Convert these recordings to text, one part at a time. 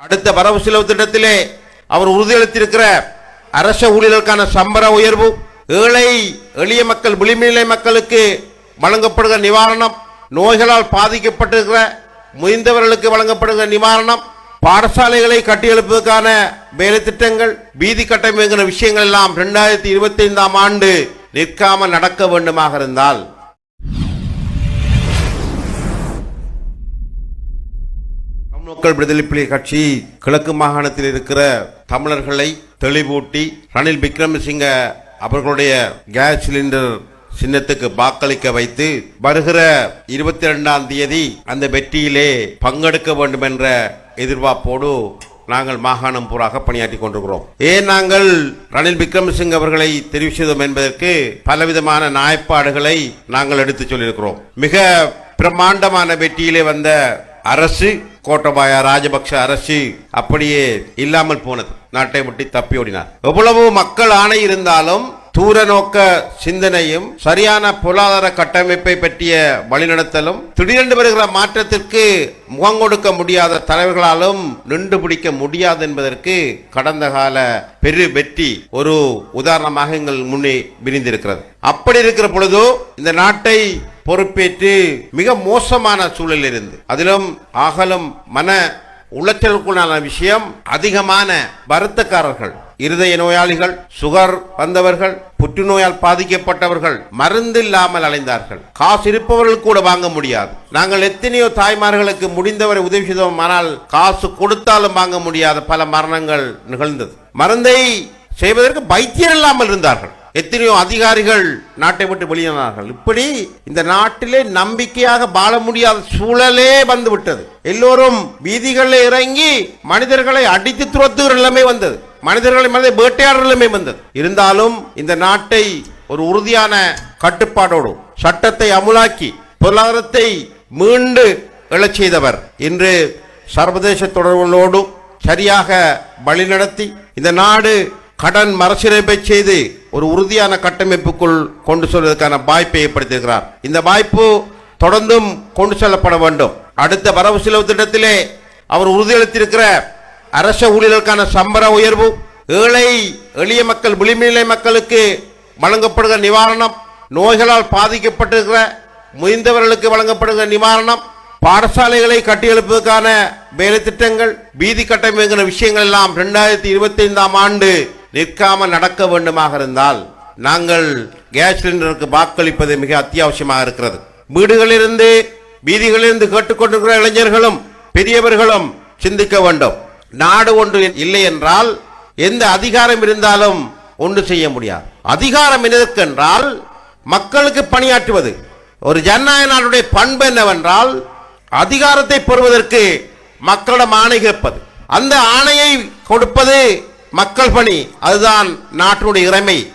அடுத்த வரவு செலவு திட்டத்திலே அவர் உறுதியளித்திருக்கிற அரச ஊழியர்களுக்கான சம்பள உயர்வு ஏழை எளிய மக்கள் விளிம்புநிலை மக்களுக்கு வழங்கப்படுகிற நிவாரணம் நோய்களால் பாதிக்கப்பட்டிருக்கிற முதிர்ந்தவர்களுக்கு வழங்கப்படுகிற நிவாரணம் பாடசாலைகளை கட்டியெழுப்பதற்கான வேலை திட்டங்கள் வீதி கட்டமைங்கிற விஷயங்கள் எல்லாம் இரண்டாயிரத்தி இருபத்தி ஐந்தாம் ஆண்டு நிற்காமல் நடக்க வேண்டுமாக இருந்தால் மக்கள் விடுதலை புலி கட்சி கிழக்கு மாகாணத்தில் இருக்கிற தமிழர்களை தெளிவூட்டி ரணில் விக்ரமசிங்க அவர்களுடைய கேஸ் சிலிண்டர் சின்னத்துக்கு வாக்களிக்க வைத்து வருகிற இருபத்தி ரெண்டாம் தேதி அந்த வெற்றியிலே பங்கெடுக்க வேண்டும் என்ற எதிர்பார்ப்போடு நாங்கள் மாகாணம் பூராக பணியாற்றி கொண்டிருக்கிறோம். ஏன் நாங்கள் ரணில் விக்ரமசிங்க அவர்களை தெரிவு செய்தோம் என்பதற்கு பலவிதமான நாய்ப்பாடுகளை நாங்கள் எடுத்துச் சொல்லியிருக்கிறோம். மிக பிரம்மாண்டமான வெற்றியிலே வந்த அரசு கோட்டபாய ராஜபக்ஷ அரசு அப்படியே இல்லாமல் போனது. நாட்டை விட்டு தப்பி ஓடினார். எவ்வளவு மக்கள் ஆணை இருந்தாலும் தூர நோக்க சிந்தனையும் சரியான பொருளாதார கட்டமைப்பை பற்றிய வழிநடத்தலும் திடீரென்று வருகிற மாற்றத்திற்கு முகம் கொடுக்க முடியாத தலைவர்களாலும் நின்று பிடிக்க முடியாது என்பதற்கு கடந்த கால பெரு வெற்றி ஒரு உதாரணமாக எங்கள் முன்னே விரிந்திருக்கிறது. அப்படி இருக்கிற பொழுது இந்த நாட்டை பொறுப்பேற்று மிக மோசமான சூழலில் இருந்து அதிலும் அகலும் மன உளைச்சலுக்குள்ளான விஷயம் அதிகமான வருத்தக்காரர்கள் இருதய நோயாளிகள் சுகர் வந்தவர்கள் புற்றுநோயால் பாதிக்கப்பட்டவர்கள் மருந்து இல்லாமல் அலைந்தார்கள். காசு இருப்பவர்கள் கூட வாங்க முடியாது. நாங்கள் எத்தனையோ தாய்மார்களுக்கு முடிந்தவரை உதவி செய்தோம் ஆனால் காசு கொடுத்தாலும் வாங்க முடியாத பல மரணங்கள் நிகழ்ந்தது. மருந்தை செய்வதற்கு பைத்தியம் இல்லாமல் இருந்தார்கள். எத்தனையோ அதிகாரிகள் நாட்டை விட்டு வெளியானார்கள் இப்படி இந்த நாட்டிலே நம்பிக்கையாக வாழ முடியாத சூழலே வந்து விட்டது. எல்லோரும் வீதிகளில் இறங்கி மனிதர்களை அடித்து துரத்துகிற நிலைமை வந்தது. மனிதர்களை மனதை வேட்டையாடுற நிலைமை வந்தது. இருந்தாலும் இந்த நாட்டை ஒரு உறுதியான கட்டுப்பாடோடு சட்டத்தை அமுலாக்கி பொருளாதாரத்தை மீண்டு எழச் செய்தவர் இன்று சர்வதேச தொடர்புகளோடு சரியாக வழிநடத்தி இந்த நாடு கடன் மறுசீரமைப்பை செய்து ஒரு உறுதியான கட்டமைப்புக்குள் கொண்டு செல்வதற்கான வாய்ப்பை ஏற்படுத்தியிருக்கிறார். இந்த வாய்ப்பு தொடர்ந்தும் கொண்டு செல்லப்பட வேண்டும். அடுத்த வரவு செலவு திட்டத்திலே அவர் உறுதியளித்திருக்கிற அரச ஊழியர்களுக்கான சம்பள உயர்வு ஏழை எளிய மக்கள் விளிம்புநிலை மக்களுக்கு வழங்கப்படுகிற நிவாரணம் நோய்களால் பாதிக்கப்பட்டிருக்கிற முயந்தவர்களுக்கு வழங்கப்படுகிற நிவாரணம் பாடசாலைகளை கட்டியெழுப்பதற்கான வேலை திட்டங்கள் வீதி கட்டமைங்கிற விஷயங்கள் எல்லாம் இரண்டாயிரத்தி இருபத்தி ஐந்தாம் ஆண்டு நிற்காமல் நடக்க வேண்டுமாக இருந்தால் நாங்கள் கேஸ் சிலிண்டருக்கு வாக்களிப்பது மிக அத்தியாவசியமாக இருக்கிறது. வீடுகளிலிருந்து வீதிகளிலிருந்து கேட்டுக்கொண்டிருக்கிற இளைஞர்களும் பெரியவர்களும் சிந்திக்க வேண்டும். நாடு ஒன்று இல்லை என்றால் எந்த அதிகாரம் இருந்தாலும் ஒன்று செய்ய முடியாது. அதிகாரம் எதற்கென்றால் மக்களுக்கு பணியாற்றுவது. ஒரு ஜனநாயக நாடுடைய பண்பு என்னவென்றால் அதிகாரத்தை பெறுவதற்கு மக்களிடம் ஆணை கேட்பது. அந்த ஆணையை கொடுப்பது மக்கள் பணி அதுதான் நாட்டினுடைய இறைமை.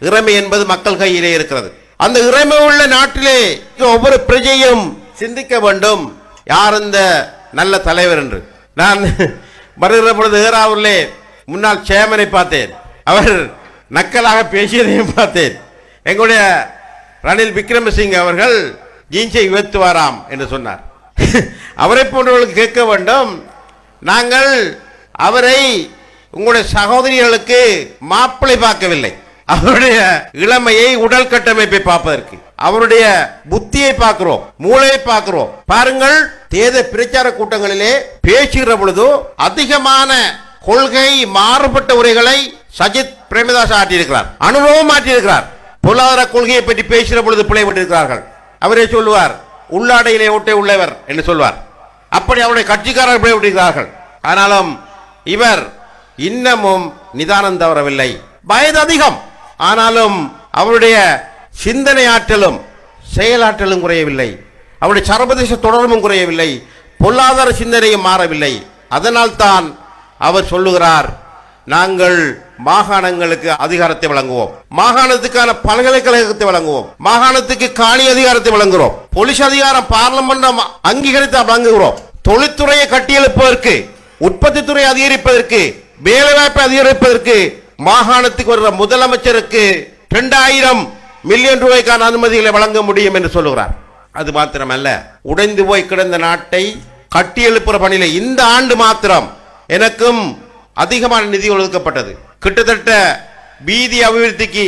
இறைமை என்பது மக்கள் கையிலே இருக்கிறது. அந்த இறைமை உள்ள நாட்டிலே ஒவ்வொரு பிரஜையும் சிந்திக்க வேண்டும். யார் இந்த நல்ல தலைவர் என்று? நான் வருகிற பொழுது ஏறாவூரிலே முன்னாள் சேமனை பார்த்தேன். அவர் நக்கலாக பேசியதையும் பார்த்தேன். எங்களுடைய ரணில் விக்ரமசிங் அவர்கள் ஜீன்ஸை உயர்த்துவாராம் என்று சொன்னார். அவரை போன்றவர்களுக்கு கேட்க வேண்டும். நாங்கள் அவரை உங்களுடைய சகோதரிகளுக்கு மாப்பிளை பார்க்கவில்லை. அவருடைய இளமையை உடல் கட்டமைப்பை பார்ப்பதற்கு. அவருடைய புத்தியை பார்க்கிறோம் மூளையை பார்க்கிறோம். பாருங்கள் தேர்தல் பிரச்சார கூட்டங்களிலே பேசுகிற பொழுது அதிகமான கொள்கை மாறுபட்ட உரைகளை சஜித் பிரேமதாஸ் ஆற்றியிருக்கிறார். அனுபவம் ஆற்றியிருக்கிறார். பொருளாதார கொள்கையை பற்றி பேசுகிற பொழுது பிழைப்பட்டிருக்கிறார்கள் அவரே சொல்லுவார் உள்ளாடையிலே ஒட்டே உள்ளவர் என்று சொல்வார். அப்படி அவருடைய கட்சிக்காரர் பிழைப்பட்டிருக்கிறார்கள் ஆனாலும் இவர் இன்னமும் நிதானம் தவறவில்லை. வயது அதிகம். ஆனாலும் அவருடைய சிந்தனை ஆற்றலும் செயலாற்றலும் குறையவில்லை. அவருடைய சர்வதேச தொடர்பும் குறையவில்லை. பொருளாதார சிந்தனையும் மாறவில்லை. அதனால் தான் அவர் சொல்லுகிறார் நாங்கள் மாகாணங்களுக்கு அதிகாரத்தை வழங்குவோம். மாகாணத்துக்கான பல்கலைக்கழகத்தை வழங்குவோம். மாகாணத்துக்கு காணி அதிகாரத்தை வழங்குகிறோம். போலீஸ் அதிகாரம் பார்லமெண்ட் அங்கீகரித்து வழங்குகிறோம். தொழில்துறையை கட்டியெழுப்பதற்கு உற்பத்தி துறை அதிகரிப்பதற்கு வேலைவாய்ப்பை அதிகரிப்பதற்கு மாகாணத்துக்கு வர்ற முதலமைச்சருக்கு இரண்டாயிரம் மில்லியன் ரூபாய்க்கான அனுமதிகளை வழங்க முடியும் என்று சொல்லுகிறார். அது மாத்திரமல்ல உடைந்து போய் கிடந்த நாட்டை கட்டியெழுப்புற பணியில இந்த ஆண்டு மாத்திரம் எனக்கும் அதிகமான நிதி ஒதுக்கப்பட்டது. கிட்டத்தட்ட வீதி அபிவிருத்திக்கு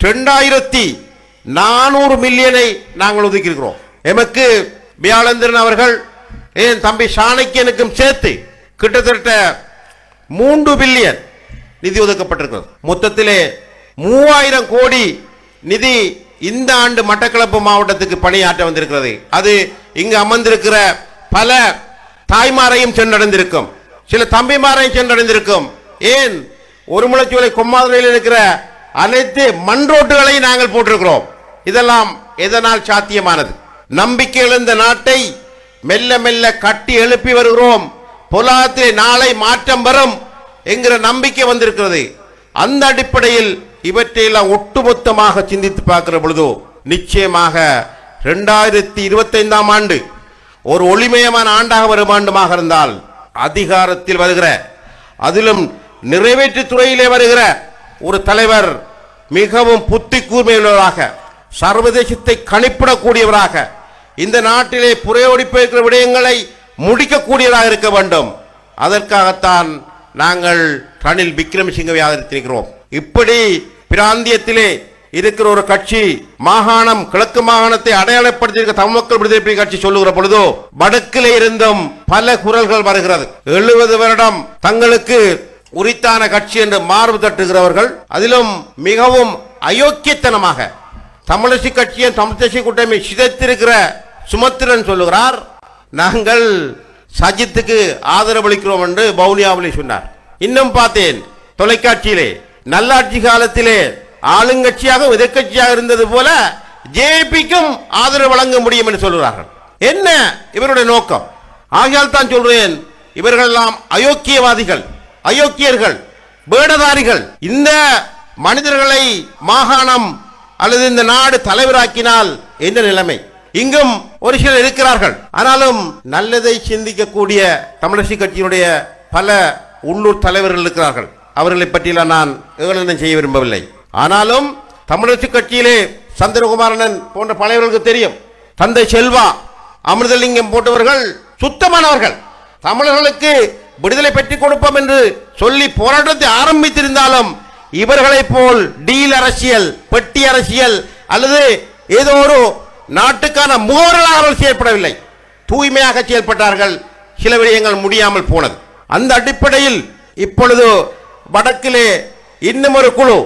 ரெண்டாயிரத்தி நானூறு மில்லியனை நாங்கள் ஒதுக்கியிருக்கிறோம். எமக்கு வியாழந்திரன் அவர்கள் என் தம்பி சாணக்கியனுக்கும் சேர்த்து கிட்டத்தட்ட மூன்று பில்லியன் நிதி ஒதுக்கப்பட்டிருக்கிறது. மொத்தத்திலே மூவாயிரம் கோடி நிதி இந்த ஆண்டு மட்டக்களப்பு மாவட்டத்துக்கு பணியாற்ற வந்திருக்கிறது. அது இங்கு அமர்ந்திருக்கிற பல தாய்மாரையும் சென்றடைந்திருக்கும். சில தம்பிமாரையும் சென்றடைந்திருக்கும். ஏன்? ஒரு முளைச்சோலை கொம்மாதுரையில் இருக்கிற அனைத்து மண் ரோட்டுகளையும் நாங்கள் போட்டிருக்கிறோம். இதெல்லாம் எதனால் சாத்தியமானது? நம்பிக்கை எழுந்த நாட்டை மெல்ல மெல்ல கட்டி எழுப்பி வருகிறோம். பொருளாதாரத்திலே நாளை மாற்றம் வரும் என்கிற நம்பிக்கை வந்திருக்கிறது. அந்த அடிப்படையில் இவற்றையெல்லாம் ஒட்டுமொத்தமாக சிந்தித்து பார்க்கிற பொழுதோ நிச்சயமாக ரெண்டாயிரத்தி இருபத்தைந்தாம் ஆண்டு ஒரு ஒளிமயமான ஆண்டாக வரும் ஆண்டுமாக இருந்தால் அதிகாரத்தில் வருகிற அதிலும் நிறைவேற்று துறையிலே வருகிற ஒரு தலைவர் மிகவும் புத்தி கூர்மையுள்ளவராக சர்வதேசத்தை கணிப்பிடக்கூடியவராக இந்த நாட்டிலே புறையோடிப்பிருக்கிற விடயங்களை முடிக்கக்கூடியதாக இருக்க வேண்டும். அதற்காகத்தான் நாங்கள் ரணில் விக்ரமசிங்கவை ஆதரித்திருக்கிறோம். இப்படி பிராந்தியத்திலே இருக்கிற ஒரு கட்சி மாகாணம் கிழக்கு மாகாணத்தை அடையாளப்படுத்தியிருக்க தமிழ் மக்கள் விடுதலை கட்சி சொல்லுகிற பொழுதோ வடக்கிலே இருந்தும் பல குரல்கள் வருகிறது. எழுபது வருடம் தங்களுக்கு உரித்தான கட்சி என்று மார்பு தட்டுகிறவர்கள் அதிலும் மிகவும் அயோக்கியத்தனமாக தமிழிசை கட்சியை தமிழ் கூட்டமை சிதைத்திருக்கிற சுமத்திரன் சொல்லுகிறார். நாங்கள் சஜித்துக்கு ஆதரவளிக்கிறோம் என்று பவுனியாவிலே சொன்னார். இன்னும் பார்த்தேன் தொலைக்காட்சியிலே நல்லாட்சி காலத்திலே ஆளுங்கட்சியாக எதிர்கட்சியாக இருந்தது போல ஜேபிக்கும் ஆதரவு வழங்க முடியும் என்று சொல்கிறார்கள் என்ன இவருடைய நோக்கம்? ஆகையால் தான் சொல்றேன் இவர்களெல்லாம் அயோக்கியவாதிகள் அயோக்கியர்கள் வேடதாரிகள். இந்த மனிதர்களை மாகாணம் அல்லது இந்த நாடு தலைவராக்கினால் என்ன நிலைமை? இங்கும் ஒரு சிலர் இருக்கிறார்கள். ஆனாலும் நல்லதை சிந்திக்கக்கூடிய தமிழரசு கட்சியினுடைய பல உள்ளூர் தலைவர்கள் இருக்கிறார்கள். அவர்களை பற்றியெல்லாம் நான் ஏளனம் செய்ய விரும்பவில்லை. ஆனாலும் தமிழரசு கட்சியிலே சந்திரகுமாரனன் போன்ற பழையவர்களுக்கு தெரியும். தந்தை செல்வா அமிர்தலிங்கம் போன்றவர்கள் சுத்தமானவர்கள். தமிழர்களுக்கு விடுதலை பெற்றுக் கொடுப்போம் என்று சொல்லி போராட்டத்தை ஆரம்பித்திருந்தாலும் இவர்களைப் போல் டீல் அரசியல் பெட்டி அரசியல் அல்லது ஏதோ ஒரு நாட்டுக்கான முகவர்களாக அவர்கள் செயல்படவில்லை. தூய்மையாக செயல்பட்டார்கள். சில விடயங்கள் முடியாமல் போனது. அந்த அடிப்படையில் இப்பொழுது வடக்கிலே இன்னும் ஒரு குழு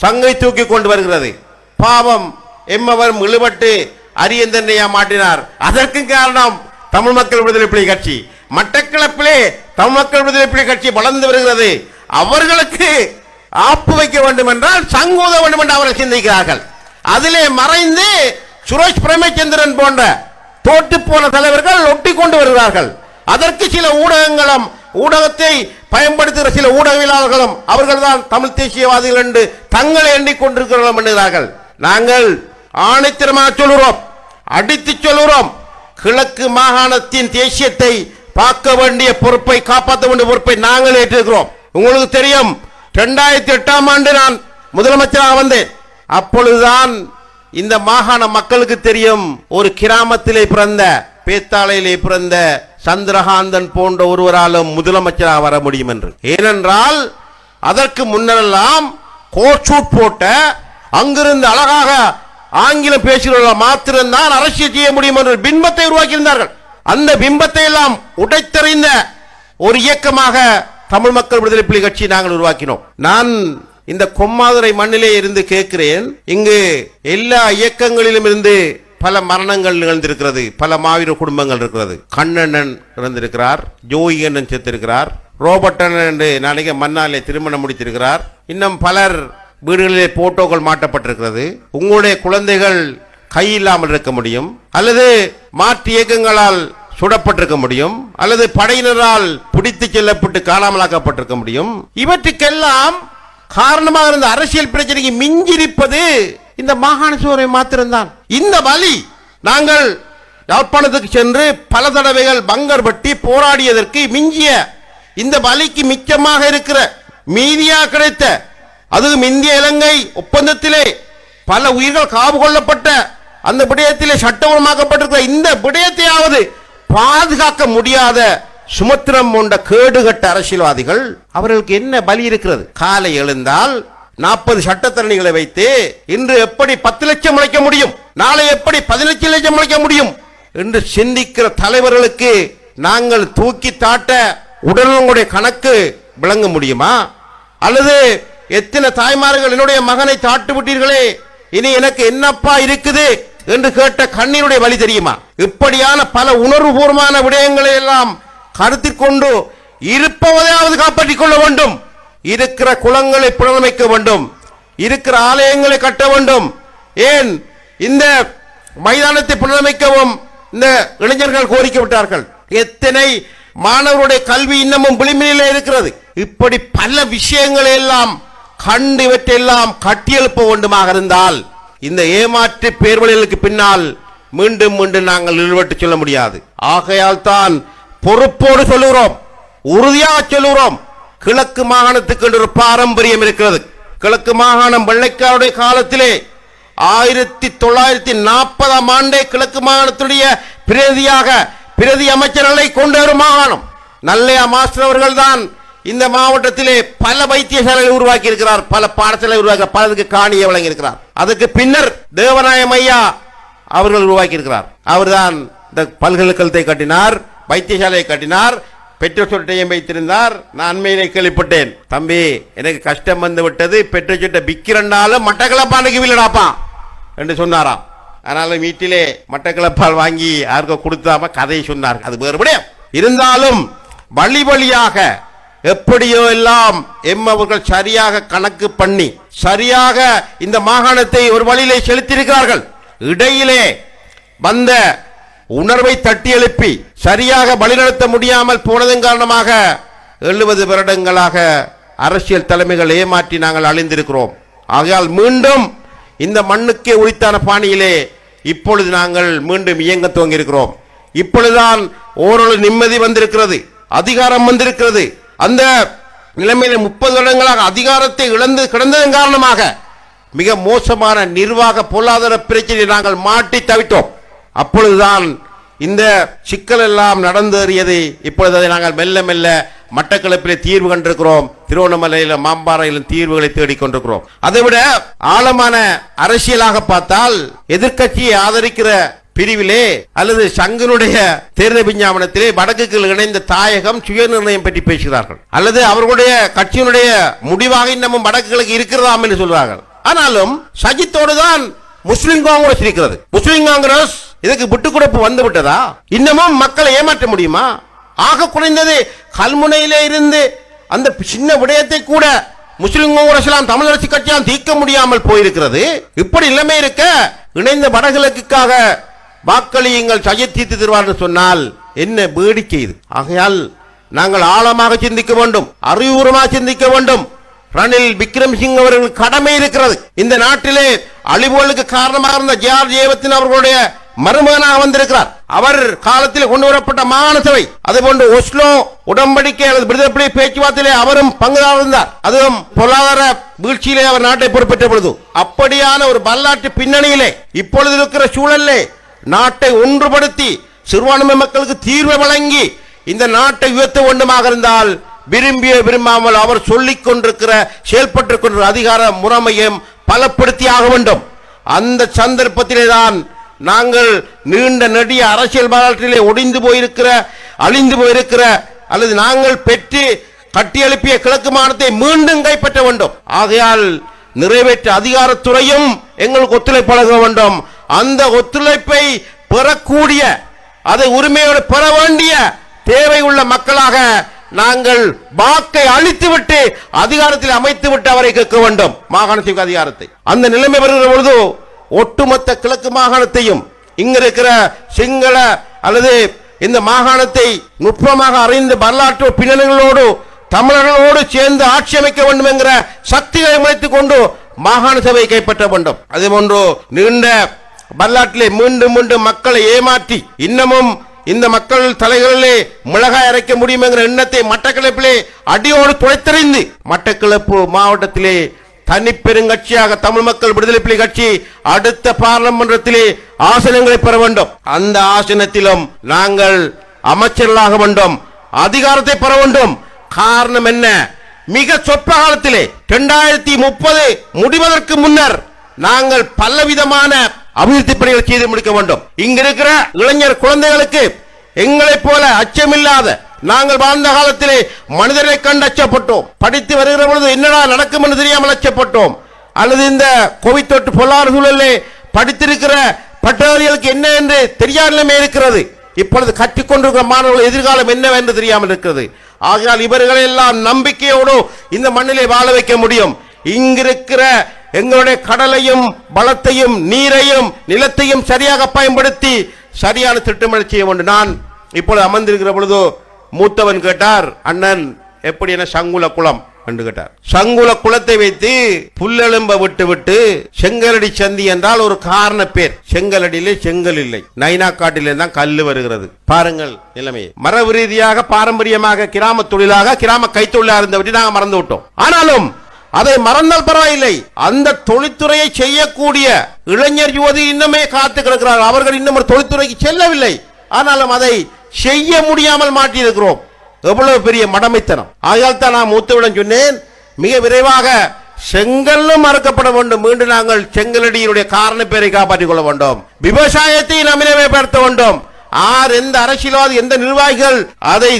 சங்கை தூக்கி கொண்டு வருகிறது. பாவம் எம்மவரும் இழுபட்டு அரியந்தன்னையா மாட்டினார் அதற்கும் காரணம் தமிழ் மக்கள் விடுதலை புலி கட்சி. மட்டக்களப்பிலே தமிழ் மக்கள் விடுதலை புலி கட்சி வளர்ந்து வருகிறது. அவர்களுக்கு ஆப்பு வைக்க வேண்டும் என்றால் சங்கூத வேண்டும் என்று அவர்கள் சிந்திக்கிறார்கள். அதிலே மறைந்து சுரேஷ் பிரேமச்சந்திரன் போன்ற தோட்டு போன தலைவர்கள் ஒட்டி கொண்டு வருகிறார்கள். அதற்கு சில ஊடகங்களும் ஊடகத்தை பயன்படுத்துகிற சில ஊடகவியலாளர்களும் அவர்கள்தான் தமிழ் தேசியவாதிகள் என்று தங்களை எண்ணிக்கொண்டிருக்கிறோம் என்கிறார்கள். நாங்கள் ஆணைத்திரமாக சொல்கிறோம் அடித்து சொல்கிறோம் கிழக்கு மாகாணத்தின் தேசியத்தை பார்க்க வேண்டிய பொறுப்பை காப்பாற்ற வேண்டிய பொறுப்பை நாங்கள் ஏற்றிருக்கிறோம். உங்களுக்கு தெரியும் இரண்டாயிரத்தி எட்டாம் ஆண்டு நான் முதலமைச்சராக வந்தேன். அப்பொழுதுதான் இந்த மாகாண மக்களுக்கு தெரியும் ஒரு கிராமத்திலே பிறந்த பேத்தாளையிலே பிறந்த சந்திரகாந்தன் போன்ற ஒருவராலும் முதலமைச்சராக வர முடியும் என்று. ஏனென்றால் அதற்கு முன்னரெல்லாம் கோட் போட்ட அங்கிருந்து அழகாக ஆங்கிலம் பேசுகிறவர்கள் மாத்திரம்தான் அரசியல் செய்ய முடியும் என்று பிம்பத்தை உருவாக்கியிருந்தார்கள். அந்த பிம்பத்தை எல்லாம் உடைத்தறிந்த ஒரு இயக்கமாக தமிழ் மக்கள் விடுதலை புலி கட்சி நாங்கள் உருவாக்கினோம். நான் இந்த கொம்மாதுரை மண்ணிலே இருந்து கேட்கிறேன் இங்கு எல்லா இயக்கங்களிலும் இருந்து பல மரணங்கள் நிகழ்ந்திருக்கிறது பல மாவீர குடும்பங்கள் இருக்கிறது. கண்ணண்ணன் இறந்திருக்கிறார் ஜோயி அண்ணன் செத்திருக்கிறார் ரோபர்ட் அண்ணன் என்று நாளைக்கு மன்னாலே திருமணம் முடித்திருக்கிறார். இன்னும் பலர் வீடுகளிலே போட்டோக்கள் மாட்டப்பட்டிருக்கிறது. உங்களுடைய குழந்தைகள் கை இல்லாமல் இருக்க முடியும் அல்லது மாற்று இயக்கங்களால் சுடப்பட்டிருக்க முடியும் அல்லது படையினரால் பிடித்து செல்லப்பட்டு காணாமலாக்கப்பட்டிருக்க முடியும். இவற்றுக்கெல்லாம் காரணமாக இருந்த அரசியல் பிரச்சனைக்கு மிஞ்சிருப்பது இந்த மாகாண சோரை மாத்திரம்தான். இந்த வழி நாங்கள் யாழ்ப்பாணத்துக்கு சென்று பல தடவைகள் பங்கர் பட்டி போராடியதற்கு மிஞ்சிய இந்த வழிக்கு மிச்சமாக இருக்கிற மீதியா கிடைத்த அதுவும் இந்திய இலங்கை ஒப்பந்தத்திலே பல உயிர்கள் காவு கொள்ளப்பட்ட அந்த விடயத்திலே சட்டபூர்வமாக்கப்பட்டிருக்கிற இந்த விடயத்தையாவது பாதுகாக்க முடியாத சுமத்திரம் போன்ற கேடுகட்ட அரசியல்வாதிகள் அவர்களுக்கு என்ன பலி இருக்கிறது? காலை எழுந்தால் நாற்பது சட்டத்தரணிகளை வைத்து இன்று எப்படி பத்து லட்சம் முளைக்க முடியும்? நாளை எப்படி பதினஞ்சு லட்சம் முளைக்க முடியும்? என்று சிந்திக்கிற தலைவர்களுக்கு நாங்கள் தூக்கி தாட்ட உடலுடைய கணக்கு விளங்க முடியுமா? அல்லது எத்தனை தாய்மார்கள் என்னுடைய மகனை தாட்டு விட்டீர்களே இனி எனக்கு என்னப்பா இருக்குது? என்று கேட்ட கண்ணீருடைய வழி தெரியுமா? இப்படியான பல உணர்வுபூர்வமான விடயங்களை எல்லாம் கருத்தில் கொண்டு இருப்பவதையாவது காப்பாற்றிக் கொள்ள வேண்டும். இருக்கிற குளங்களை புனரமைக்க வேண்டும். இருக்கிற ஆலயங்களை கட்ட வேண்டும். ஏன்? இந்த மைதானத்தை புனரமைக்கவும் இந்த இளைஞர்கள் கோரிக்கை விட்டார்கள் எத்தனை மாணவருடைய கல்வி இன்னமும் விளிம்பிலே இருக்கிறது. இப்படி பல விஷயங்களை எல்லாம் கண்டு இவற்றையெல்லாம் கட்டியெழுப்ப வேண்டுமாக இருந்தால் இந்த ஏமாற்று பேர்வழிகளுக்கு பின்னால் மீண்டும் மீண்டும் நாங்கள் நிறுவட்டு சொல்ல முடியாது. ஆகையால் தான் பொறுப்போடு சொல்லுகிறோம். உறுதியாக சொல்லுகிறோம். கிழக்கு மாகாணத்துக்கு ஒரு பாரம்பரியம் இருக்கிறது. கிழக்கு மாகாணம் வெள்ளைக்காருடைய காலத்திலே ஆயிரத்தி தொள்ளாயிரத்தி நாற்பதாம் ஆண்டே கிழக்கு மாகாணத்துடைய பிரதியாக பிரதி அமைச்சர்களை கொண்ட ஒரு மாகாணம். நல்லையா மாஸ்டர் அவர்கள் தான் இந்த மாவட்டத்திலே பல வைத்தியசாலைகளை உருவாக்கி இருக்கிறார் பல பாடசாலை உருவாக்கி பலருக்கு காணியை வழங்கி இருக்கிறார் அதுக்கு பின்னர் தேவநாயம் ஐயா அவர்கள் உருவாக்கி இருக்கிறார் அவர்தான் இந்த பல்கலைக்கழகத்தை கட்டினார். வைத்தியசாலையை கட்டினார் பெற்ற சொட்டையும் வைத்திருந்தார். நான் அண்மையிலே கேள்விப்பட்டேன் தம்பி எனக்கு கஷ்டம் வந்து விட்டது பெற்ற சொட்டை விக்கிறனாலும் மட்டக்களப்பானுக்கு வில்லடாப்பா? என்று சொன்னாராம். ஆனாலும் வீட்டிலே மட்டக்களப்பால் வாங்கி யாருக்கோ கொடுத்தாம கதையை சொன்னார் அது வேறுபடியும் இருந்தாலும் வழி வழியாக எப்படியோ எல்லாம் எம் அவர்கள் சரியாக கணக்கு பண்ணி சரியாக இந்த மாகாணத்தை ஒரு வழியிலே செலுத்தியிருக்கிறார்கள். இடையிலே வந்த உணர்வை தட்டி எழுப்பி சரியாக வழிநடத்த முடியாமல் போனதன் காரணமாக எழுபது வருடங்களாக அரசியல் தலைமைகள் ஏமாற்றி நாங்கள் அழிந்திருக்கிறோம். ஆகையால் மீண்டும் இந்த மண்ணுக்கே உரித்தான பாணியிலே இப்பொழுது நாங்கள் மீண்டும் இயங்க துவங்கியிருக்கிறோம். இப்பொழுதுதான் ஓரளவு நிம்மதி வந்திருக்கிறது அதிகாரம் வந்திருக்கிறது. அந்த நிலைமையில முப்பது வருடங்களாக அதிகாரத்தை இழந்து கிடந்ததன் காரணமாக மிக மோசமான நிர்வாக பொருளாதார பிரச்சனையை நாங்கள் மாட்டி தவிட்டோம். அப்பொழுதுதான் இந்த சிக்கல் எல்லாம் நடந்தேறியது. இப்பொழுது அதை நாங்கள் மெல்ல மெல்ல மட்டக்களப்பிலே தீர்வு கண்டிருக்கிறோம். திருவண்ணாமலையில மாம்பாறையிலும் தீர்வுகளை தேடிக் கொண்டிருக்கிறோம். அதை விட ஆழமான அரசியலாக பார்த்தால் எதிர்க்கட்சியை ஆதரிக்கிற பிரிவிலே அல்லது சங்கனுடைய தேர்தல் விஞ்ஞாபனத்திலே வடக்குகள் இணைந்த தாயகம் சுய நிர்ணயம் பற்றி பேசுகிறார்கள். அல்லது அவர்களுடைய கட்சியினுடைய முடிவாக இன்னமும் வடக்குகளுக்கு இருக்கிறதாம் என்று சொல்றார்கள் ஆனாலும் சஜித்தோடு தான் முஸ்லிம் காங்கிரஸ் இருக்கிறது. முஸ்லிம் காங்கிரஸ் இதுக்கு விட்டு கொடுப்பு வந்து விட்டதா? இன்னமும் மக்களை ஏமாற்ற முடியுமா? ஆக குறைந்தது கல்முனையிலே இருந்து அந்த சின்ன விடயத்தை கூட முஸ்லிம் காங்கிரஸ் தமிழரசு கட்சியால் தீர்க்க முடியாமல் போயிருக்கிறது. இப்படி நிலைமை இருக்க இணைந்த வடகிழக்குக்காக வாக்களியுங்கள் சஜித் தீர்த்து தருவார்னு சொன்னால் என்ன வேடிக்கை இது? ஆகையால் நாங்கள் ஆழமாக சிந்திக்க வேண்டும் அறிவுபூர்வமாக சிந்திக்க வேண்டும். ரணில் விக்ரம்சிங் அவர்கள் கடமை இருக்கிறது. இந்த நாட்டிலே அழிவுகளுக்கு காரணமாக இருந்த ஜிஆர் ஜெயவத்தின் அவர்களுடைய மருமகனாக வந்திருக்கிறார். அவர் காலத்தில் கொண்டு வரப்பட்ட மாகாண சபை போன்று ஒஸ்லோ உடன்படிக்கை அல்லது விடுதலை பேச்சுவார்த்தையிலே அவரும் பங்குதாரர் இருந்தார். அதுவும் பொருளாதார வீழ்ச்சியிலே அவர் நாட்டை பொறுப்பேற்ற பொழுது. அப்படியான ஒரு வரலாற்று பின்னணியிலே இப்பொழுது இருக்கிற சூழலிலே நாட்டை ஒன்றுபடுத்தி சிறுபான்மை மக்களுக்கு தீர்வு வழங்கி இந்த நாட்டை உயர்த்த வேண்டுமாக இருந்தால் விரும்பிய விரும்பாமல் அவர் சொல்லிக் கொண்டிருக்கிற செயல்பட்டு கொண்டிருக்கிற அதிகார முறைமையும் பலப்படுத்தி ஆக வேண்டும். அந்த சந்தர்ப்பத்திலே தான் நாங்கள் நீண்ட நெடிய அரசியல் வரலாற்றிலே ஒடிந்து போயிருக்கிற அழிந்து போயிருக்கிற அல்லது நாங்கள் பெற்று கட்டியெழுப்பிய கிழக்கு மாநிலத்தை மீண்டும் கைப்பற்ற வேண்டும். ஆகையால் நிறைவேற்ற அதிகாரத்துறையும் எங்களுக்கு ஒத்துழைப்பு வழங்க வேண்டும். அந்த ஒத்துழைப்பை பெறக்கூடிய அதை உரிமையோடு பெற வேண்டிய தேவை உள்ள மக்களாக நாங்கள் வாக்கை அழித்துவிட்டு அதிகாரத்தில் அமைத்துவிட்டு அவரை கேட்க வேண்டும். மாகாணத்திற்கு அதிகாரத்தை. அந்த நிலைமை வருகிற பொழுது ஒட்டுமொத்த கிழக்கு மாகாணத்தையும் இங்க இருக்கிற சிங்கள அல்லது இந்த மாகாணத்தை நுட்பமாக அறிந்து வரலாற்று பின்னணிகளோடு தமிழர்களோடு சேர்ந்து ஆட்சி அமைக்க வேண்டும் என்கிற சக்திகளை முளைத்துக் கொண்டு மாகாண சபையை கைப்பற்ற வேண்டும். அதே போன்று நீண்ட வரலாற்றிலே மீண்டும் மீண்டும் மக்களை ஏமாற்றி இன்னமும் இந்த மக்கள் தலைகளிலே மிளகாய் அரைக்க முடியும் என்கிற எண்ணத்தை மட்டக்களப்பிலே அடியோடு துளைத்தறிந்து மட்டக்களப்பு மாவட்டத்திலே தனிப்பெருங்கட்சியாக தமிழ் மக்கள் விடுதலை புலி கட்சி அடுத்த பாராளுமன்றத்திலே ஆசனங்களை பெற வேண்டும். அந்த ஆசனத்திலும் நாங்கள் அமைச்சர்களாக வேண்டும். அதிகாரத்தை பெற வேண்டும். காரணம் என்ன? மிக சொற்ப காலத்திலே இரண்டாயிரத்தி முப்பது முடிவதற்கு முன்னர் நாங்கள் பலவிதமான அபிவிருத்தி பணிகள் செய்து முடிக்க வேண்டும். இங்க இருக்கிற இளைஞர் குழந்தைகளுக்கு எங்களைப் போல அச்சமில்லாத நாங்கள் வாழ்ந்த காலத்திலே மனிதரை கண்டு அச்சப்பட்டோம். படித்து வருகிற பொழுது என்னடா நடக்கும் என்று தெரியாமல் அச்சப்பட்டோம். அல்லது இந்த கோவிட் தொற்று பொருளாதார சூழலே படித்திருக்கிற பட்டதாரிகளுக்கு என்ன என்று தெரியாத நிலைமை இருக்கிறது. இப்பொழுது கற்றுக்கொண்டிருக்கிற மாணவர்கள் எதிர்காலம் என்னவென்று தெரியாமல் இருக்கிறது. ஆகையால் இவர்களை எல்லாம் நம்பிக்கையோடு இந்த மண்ணிலே வாழ வைக்க முடியும். இங்கிருக்கிற எங்களுடைய கடலையும் பலத்தையும் நீரையும் நிலத்தையும் சரியாக பயன்படுத்தி சரியான திட்டமிட செய்ய வேண்டும். நான் இப்பொழுது அமர்ந்திருக்கிற பொழுதோ மூத்தவன் கேட்டார் அண்ணன் எப்படி என சங்குல குளம்? என்று கேட்டார். சங்குல குளத்தை வைத்து புல்லெலும்ப விட்டு விட்டு செங்கலடி சந்தி என்றால் ஒரு காரண பேர். செங்கலடியிலே செங்கல் இல்லை. நைனா காட்டிலே தான் கல்லு வருகிறது. பாருங்கள் நிலைமையை. மரபு ரீதியாக பாரம்பரியமாக கிராம தொழிலாக கிராம கைத்தொழிலாக இருந்தவற்றை நாங்கள் மறந்து விட்டோம். ஆனாலும் அதை மறந்தால் பரவாயில்லை. அந்த தொழில்துறையை செய்யக்கூடிய இளைஞர் யுவதி இன்னுமே காத்து கிடக்கிறார்கள் அவர்கள் இன்னும் ஒரு தொழில்துறைக்கு செல்லவில்லை. ஆனாலும் அதை செய்ய முடியாமல் மாட்டியிருக்கிறோம். எவ்வளவு பெரிய மடமைத்தனம். ஆகையால் தான் நான் மூத்தவிடம் சொன்னேன் மிக விரைவாக செங்கல்லும் மறக்கப்பட வேண்டும் மீண்டும் நாங்கள் செங்கலடியினுடைய காரண பேரை காப்பாற்றிக் கொள்ள வேண்டும். விவசாயத்தை நம்பினவைப்படுத்த வேண்டும். ஆர் எந்த அரசியல்வாதி எந்த நிர்வாகிகள் அதை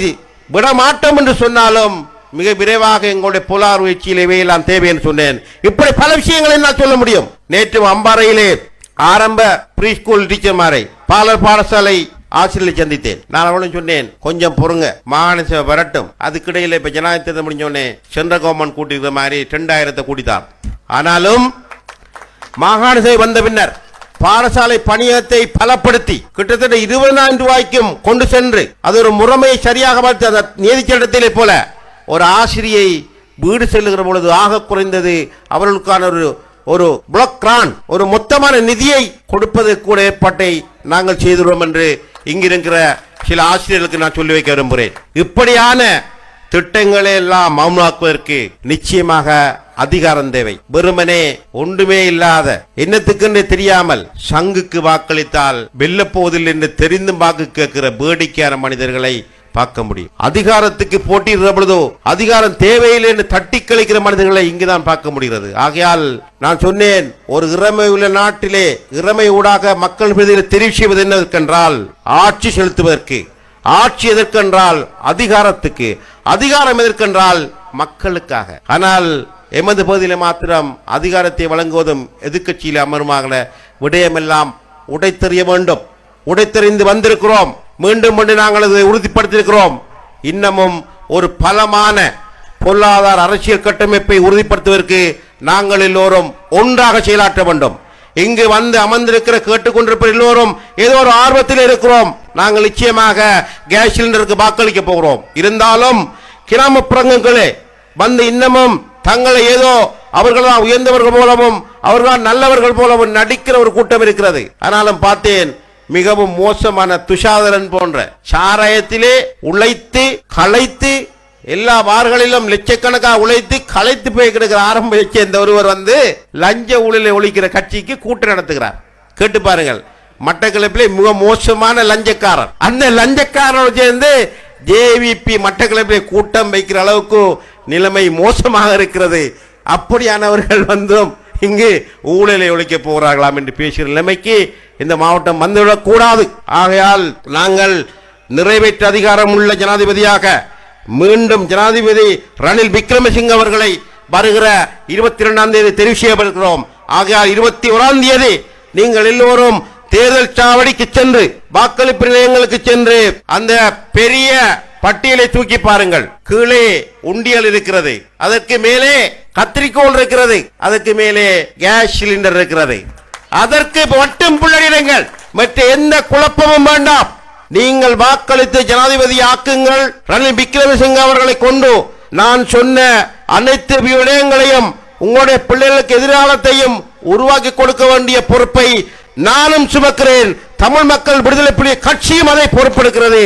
விட மாட்டோம் என்று சொன்னாலும் மிக விரைவாக எங்களுடைய புலார் உயர்ச்சியில் இவையெல்லாம் தேவை என்று சொன்னேன். இப்படி பல விஷயங்களை நான் சொல்ல முடியும். நேற்று அம்பாறையிலே ஆரம்ப ப்ரீ ஸ்கூல் டீச்சர்மாரை பாலர் பாடசாலை ஆசிரியரை சந்தித்தேன். நான் அவனும் சொன்னேன் கொஞ்சம் பொறுங்க மாகாண சபை வரட்டும். அதுக்கிடையில் இப்ப ஜனாதிபதி தேர்தல் முடிஞ்ச சென்ற கவர்மெண்ட் கூட்டிருக்கிற மாதிரி ரெண்டாயிரத்தை கூட்டித்தான். ஆனாலும் மாகாண சபை வந்த பின்னர் பாடசாலை பணியத்தை பலப்படுத்தி கிட்டத்தட்ட இருபதாயிரம் ரூபாய்க்கும் கொண்டு சென்று அது ஒரு முறைமையை சரியாக பார்த்து அந்த நீதிச்சட்டத்திலே போல ஒரு ஆசிரியை வீடு செல்லுகிற பொழுது ஆக குறைந்தது அவர்களுக்கான ஒரு ஒரு பிளாக் கிரான் ஒரு மொத்தமான நிதியை கொடுப்பது கூட ஏற்பாட்டை நாங்கள் செய்துள்ளோம் என்று இங்கிருக்கிற சில ஆசிரியர்களுக்கு நான் சொல்லி வைக்க விரும்புகிறேன். இப்படியான திட்டங்களை எல்லாம் மௌனாக்குவதற்கு நிச்சயமாக அதிகாரம் தேவை. வெறுமனே ஒன்றுமே இல்லாத என்னத்துக்குன்னு தெரியாமல் சங்குக்கு வாக்களித்தால் வெல்லப்போவதில்லை என்று தெரிந்தும் வாக்கு கேட்கிற வேடிக்கையான மனிதர்களை பார்க்க முடியும். அதிகாரத்துக்கு போட்டியிடுற பொழுதோ அதிகாரம் தேவையில்லை என்று தட்டி கழிக்கிற மனிதர்களை இங்குதான் பார்க்க முடிகிறது. ஆகையால் நான் சொன்னேன் ஒரு இறமை உள்ள நாட்டிலே இறமை ஊடாக மக்கள் மீது தெரிவு செய்வது என்னவென்றால் ஆட்சி செலுத்துவதற்கு. ஆட்சி எதற்கென்றால்? அதிகாரத்துக்கு. அதிகாரம் எதற்கென்றால்? மக்களுக்காக. ஆனால் எமது பகுதியில் மாத்திரம் அதிகாரத்தை வழங்குவதும் எதிர்க்கட்சியில் அமருமாக விடயமெல்லாம் உடைத்தெறிய வேண்டும். உடைத்தெறிந்து வந்திருக்கிறோம். மீண்டும் மீண்டும் நாங்கள் அதை உறுதிப்படுத்தியிருக்கிறோம். இன்னமும் ஒரு பலமான பொருளாதார அரசியல் கட்டமைப்பை உறுதிப்படுத்துவதற்கு நாங்கள் எல்லோரும் ஒன்றாக செயலாற்ற வேண்டும். இங்கு வந்து அமர்ந்திருக்கிற கேட்டுக்கொண்டிருப்ப எல்லோரும் ஏதோ ஒரு ஆர்வத்தில் இருக்கிறோம். நாங்கள் நிச்சயமாக கேஸ் சிலிண்டருக்கு வாக்களிக்க போகிறோம். இருந்தாலும் கிராமப்புறங்களே வந்து இன்னமும் தங்களை ஏதோ அவர்களாம் உயர்ந்தவர்கள் போலவும் அவர்களாம் நல்லவர்கள் போலவும் நடிக்கிற ஒரு கூட்டம் இருக்கிறது. ஆனாலும் பார்த்தேன் மிகவும் மோசமான துஷாதரன் போன்ற சாராயத்திலே உழைத்து களைத்து எல்லா வார்களிலும் லட்சக்கணக்காக உழைத்து களைத்து போய் கிடக்கிற ஆரம்ப சேர்ந்த ஒருவர் வந்து லஞ்ச ஊழலை ஒழிக்கிற கட்சிக்கு கூட்டம் நடத்துகிறார். கேட்டு பாருங்கள். மட்டக்களப்பிலே மிக மோசமான லஞ்சக்காரர். அந்த லஞ்சக்காரனோடு சேர்ந்து ஜேவிபி மட்டக்களப்பிலே கூட்டம் வைக்கிற அளவுக்கு நிலைமை மோசமாக இருக்கிறது. அப்படியானவர்கள் வந்தும் இங்கு ஊழலை ஒழிக்க போகிறார்களாம் என்று பேசுகிற நிலைமைக்கு இந்த மாவட்டம் வந்துவிடக் கூடாது ஆகையால் நாங்கள் நிறைவேற்ற அதிகாரம் உள்ள ஜனாதிபதியாக மீண்டும் ஜனாதிபதி ரணில் விக்ரமசிங்க அவர்களை வருகிற இருபத்தி இரண்டாம் தேதி தெரிவு செய்யப்படுகிறோம் ஆகையால் இருபத்தி ஓராம் தேதி நீங்கள் எல்லோரும் தேர்தல் சாவடிக்கு சென்று வாக்களிப்பு நிலையங்களுக்கு சென்று அந்த பெரிய பட்டியலை தூக்கி பாருங்கள். கீழே உண்டியல் இருக்கிறது. அதற்கு மேலே கத்திரிக்கோள் இருக்கிறது. அதற்கு மேலே கேஸ் சிலிண்டர் இருக்கிறது. அதற்கு மட்டும் புள்ளடிடுங்கள் மற்ற எந்த குழப்பமும் வேண்டாம். நீங்கள் வாக்களித்து ஜனாதிபதி ஆக்குங்கள். ரணில் விக்ரமசிங்க அவர்களை கொண்டு நான் சொன்ன அனைத்து விடயங்களையும் உங்களுடைய பிள்ளைகளுக்கு எதிர்காலத்தையும் உருவாக்கி கொடுக்க வேண்டிய பொறுப்பை நானும் சுமக்கிறேன். தமிழ் மக்கள் விடுதலை புலி கட்சியும் அதை பொறுப்பெடுக்கிறது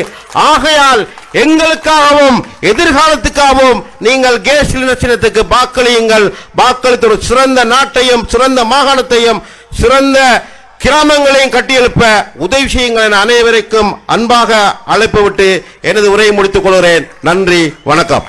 ஆகையால் எங்களுக்காகவும் எதிர்காலத்துக்காகவும் நீங்கள் கேஸ் சின்னத்துக்கு வாக்களியுங்கள். வாக்களித்து ஒரு சிறந்த நாட்டையும் சிறந்த மாகாணத்தையும் சிறந்த கிராமங்களையும் கட்டியெழுப்ப உதவி செய்யுங்கள் என அனைவருக்கும் அன்பாக அழைப்பு விட்டு எனது உரையை முடித்துக் கொள்கிறேன். நன்றி வணக்கம்.